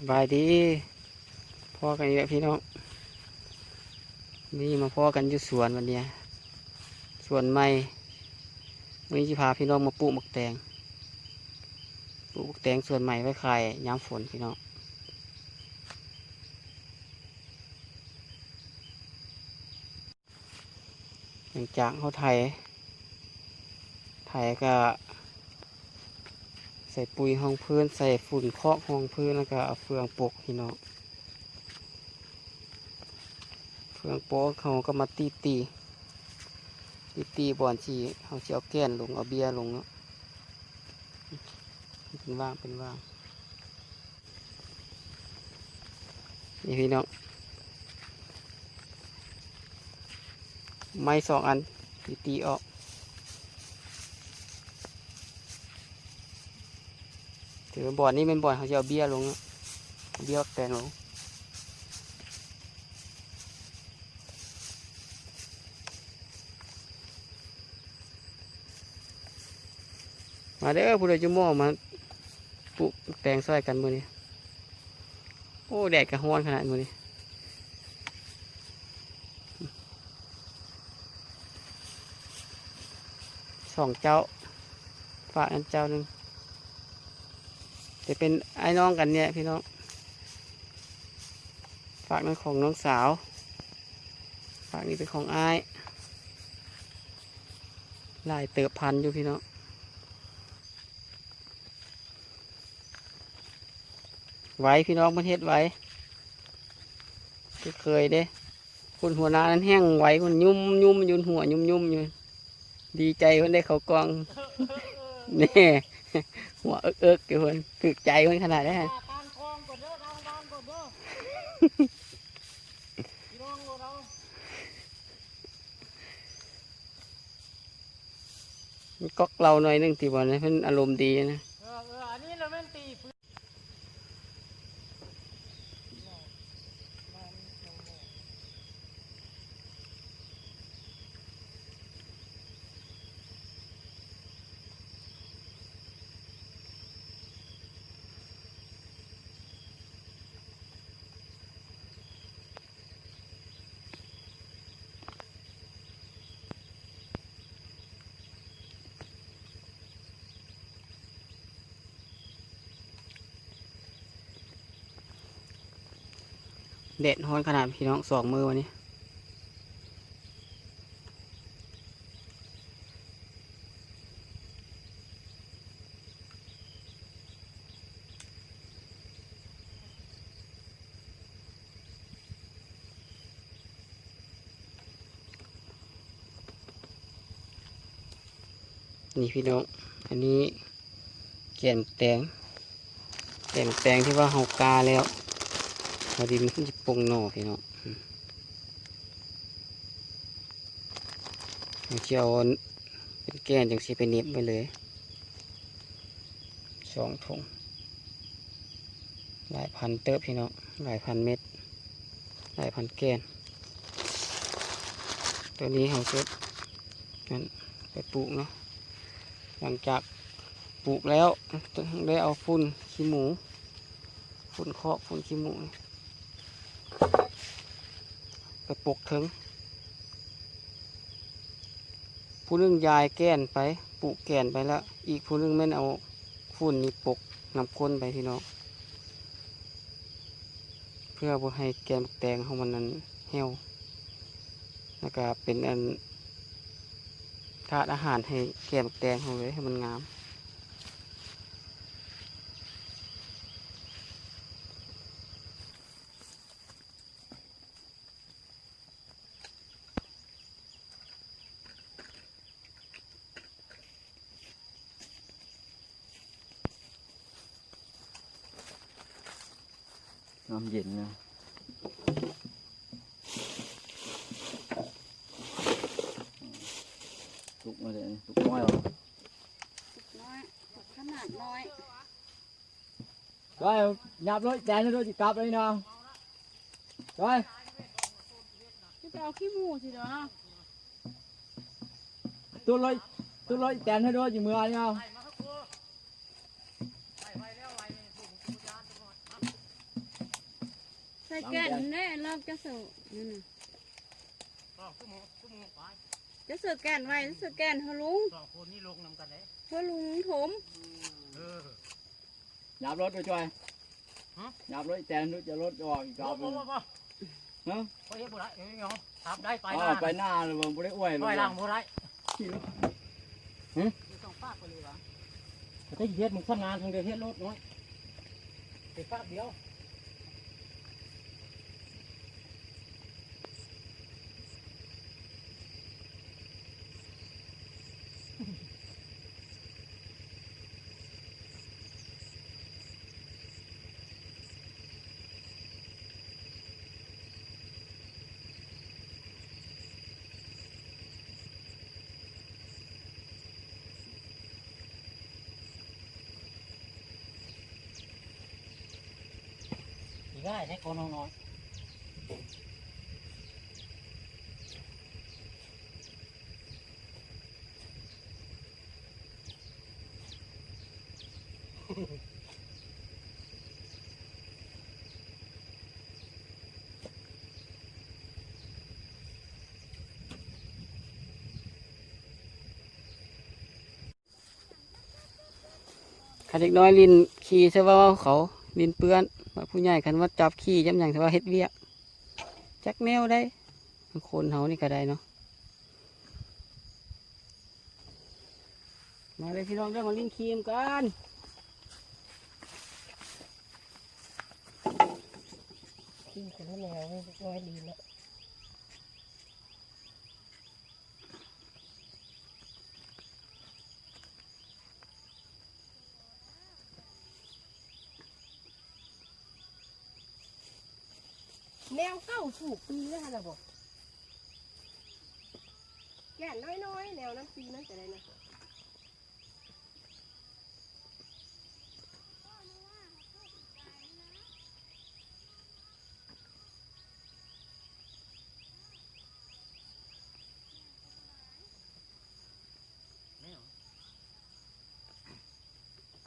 สบายดีพ่อกันอีกแล้วพี่น้องนี่มาพ่อกันอยู่สวนวันนี้สวนไม้วันนี้จะพาพี่น้องมาปลูกมกแตงปลูกหมกแตงสวนใหม่ไว้ขายยามฝนพี่น้องหลังจากเขาไถไถก็ ใส่ปุ๋ยห้องพื้น ใส่ฝุ่นเคาะห้องพื้นแล้วก็เอาเฟืองปกพี่น้องเฟืองปกเขาก็มาตีตีตีตีบอนชีเขาจะเอาแก้นลงเอาเบียร์ลงเนาะเป็นว่างเป็นว่างนี่พี่น้องไม้สองอันตีตีออก ถือบ่อนนี้เป็นบ่อนเขาจะเอาเบี้ยลง เบี้ยแปลงลงมาเด้อผู้ใดจะมอมาปลูกแตงซอยกันมือนี้โอ้แดดกระห้อนขนาดมือนี้สองเจ้าฝากอันเจ้าหนึ่ง จะเป็นไอ้น้องกันเนี่ยพี่น้อง ฝากนั่นของน้องสาว ฝากนี่เป็นของไอ้ลายเติบพันอยู่พี่น้องไว้พี่น้องประเทศไว้เคยเด้คนหัวหน้านั้นแห้งไว้คนยุ่มยุ่มยุนหัวยุ่มยุ่มอยู่ดีใจคนได้เขากองแน่ หัวเอิกเอิกอยู่คนถึกใจคนขนาดนี้ฮะก๊อกเราหน่อยนึงตีบอลนะเพิ่นอารมณ์ดีนะ เออเอออันนี้เราเป็นตีพื้น เด็ดฮ้อนขนาดพี่น้องสองมือวันนี้ นี่พี่น้อง อันนี้แก่นแตงแก่นแตงที่ว่าเฮากาแล้ว อดีมันจะปงหน่อพี่น้องเอาเจียวเป็นแกนจังสีไปเน็บไปเลยสองถุงหลายพันเติบพี่น้องหลายพันเม็ดหลายพันแกนตัวนี้เขาจะนั้นไปปลูกเนาะหลังจากปลูกแล้วต้องได้เอาฝุ่นขี้หมูฝุ่นคาะฝุ่นขี้หมู ไปปลูกถึง ผู้นึงยายแก้นไปปลูกแก่นไปแล้ว อีกผู้นึงแม่นเอาฝุ่นนี่ปกนำก้นไปพี่น้องเพื่อบ่ให้แกนแตงของมันนั้นเหี่ยวแล้วก็เป็นอันธาตุอาหารให้แกนแตงของเลยให้มันงาม น้ำเย็นนะตุกมาเลยตุกน้อยเหรอน้อยขนาดน้อย rồi nhập rồi chén rồi chị cặp đây nào rồi จะไปเอาขี้หมูสิเด้อ tôi lôi tôi lôi chén thôi rồi chị mưa đi không ส่แก่นแน่รอบจะเสือนั่นน่ะสองชั่วโมงชั่วโมงไปจะเสือแก่นไว้จะเสือแก่นเขาลุงสองคนนี่ลงนำกันเลยเขาลุงถมเออหยาบรถไปช่วยฮะหยาบรถแตนรถจะรถออกอีกรบ่อบหบ่นึงบ่บ่ฮะไปเฮ็ดบ่ได้เอ้ยเนาะทำได้ไปอ๋นะอไปหน้าเลยบ่ได้อ้วยเลไปยล่างบ่ได้ขี่รถต้องฟากไปเลยวะแต่เฮ็ดมึงขนานทางเดียวเฮ็ดรถน้อยไปฟากเดียว ได้ให้คนน้อยขันเด็กน้อยลินขี่ใช่ว่าเขาลินเปื้อน ผู้ใหญ่คันว่าจับขี่ย้ำอย่างแต่ว่าเฮ็ดเวียกจักแนวได้คนเฮานี่ก็ได้เนาะมาเลยพี่น้องเรื่องของลินครีมกันขี้คนละแนวน้อยดีแล้ว ถูกปีแล้วนะบอกแก่นน้อยๆ แนวนั้นปีนั้นจะได้นะ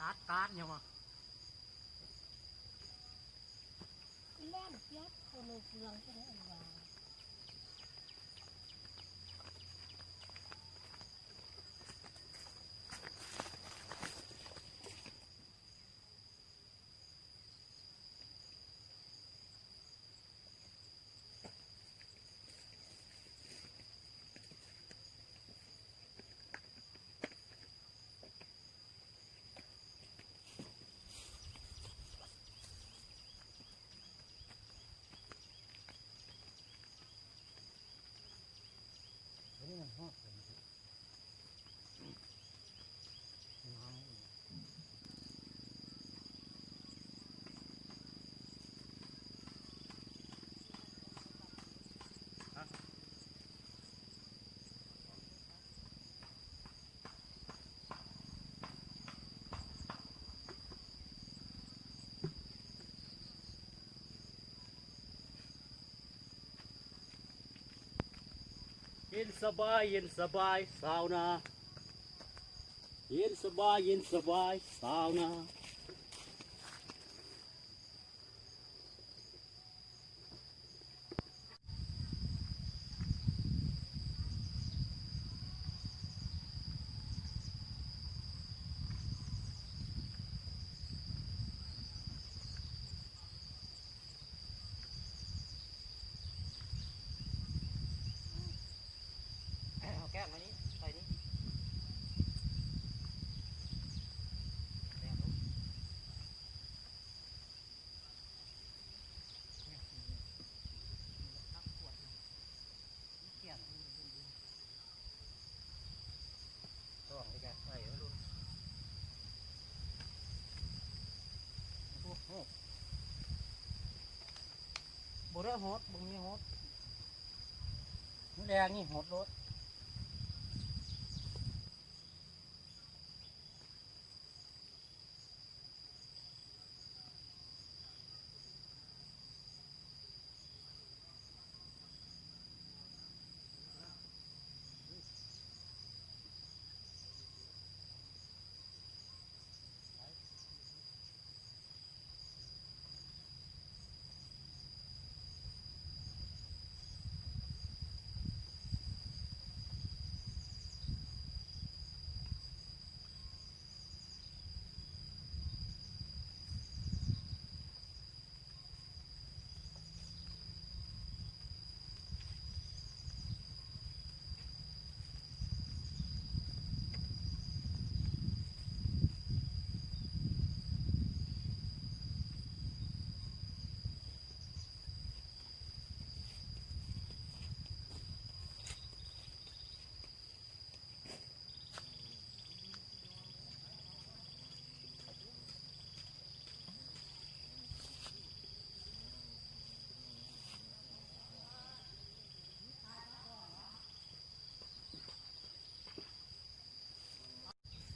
ตัดการยังวะ แล่นเปียกคนเฟืองใช่ไหมอันว่า เย็นสบายเย็นสบายสาวนาเย็นสบายเย็นสบายสาวนา เอาแก้มมานี้ใส่นี้ต้องไปกันใส่แล้วดูโอ้โห บ่ได้ฮอดบ่มีฮอดแดงนี่ฮอดรถ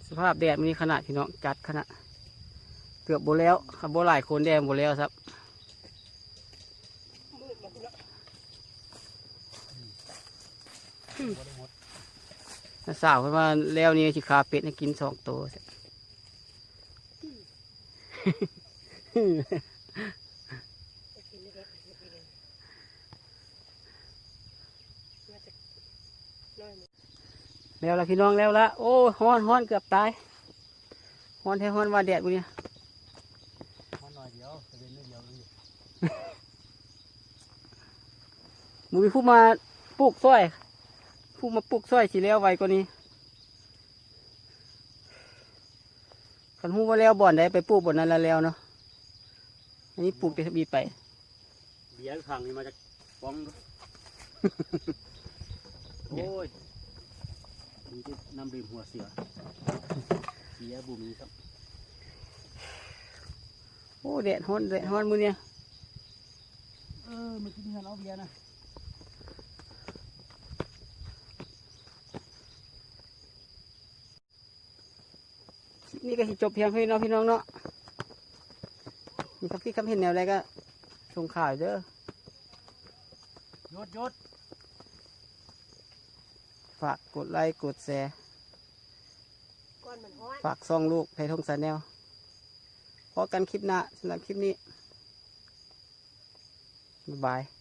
สภาพแดดมันนี้ขนาดพี่น้องจัดขนาดเกือบโบแล้วครับโบหลายคนแดดโบแล้วครับน้าสาวเพิ่นว่าแล้วนี่สิขาเป็ดให้กินสองตัว แล้วละพี่น้องแล้วละโอ้ยฮ้อนฮ้อนเกือบตายฮ้อนแท้ฮ้อนว่าแดดบุเนี่ยพอหน่อยเดียวจะเป็นนิดเดียวนี่หมูมีผู้มาปลูกส้อยผู้มาปลูกส้อยสิแล้วไวกว่านี้คันหูว่าแล้วบ่อนใดไปปลูกบ่อนนั้นแล้วแล้วเนาะอันนี้ปลูกแต่บีไปเบียร์ทางนี้มาจากป้องดูโอ้ย มีที่น้ำดื่มหัวเสือเบียร์บุมีครับ โอ้แดดฮ้อนแดดฮ้อนมือเนี่ยเออเมื่อกี้นี่เราเบียร์นะคลิปนี้ก็สิจบเพียงเท่านี้เนาะพี่น้องเนาะมีครับพี่คำเห็นแนวอะไรก็ส่งข่าวเด้อหยดหยด ฝากกดไลค์กดแชร์ก้อนมันฮ้อนฝากซ่องลูกไทยทงสารแนวพอกันคลิปหน้าสำหรับคลิปนี้ บ๊ายบาย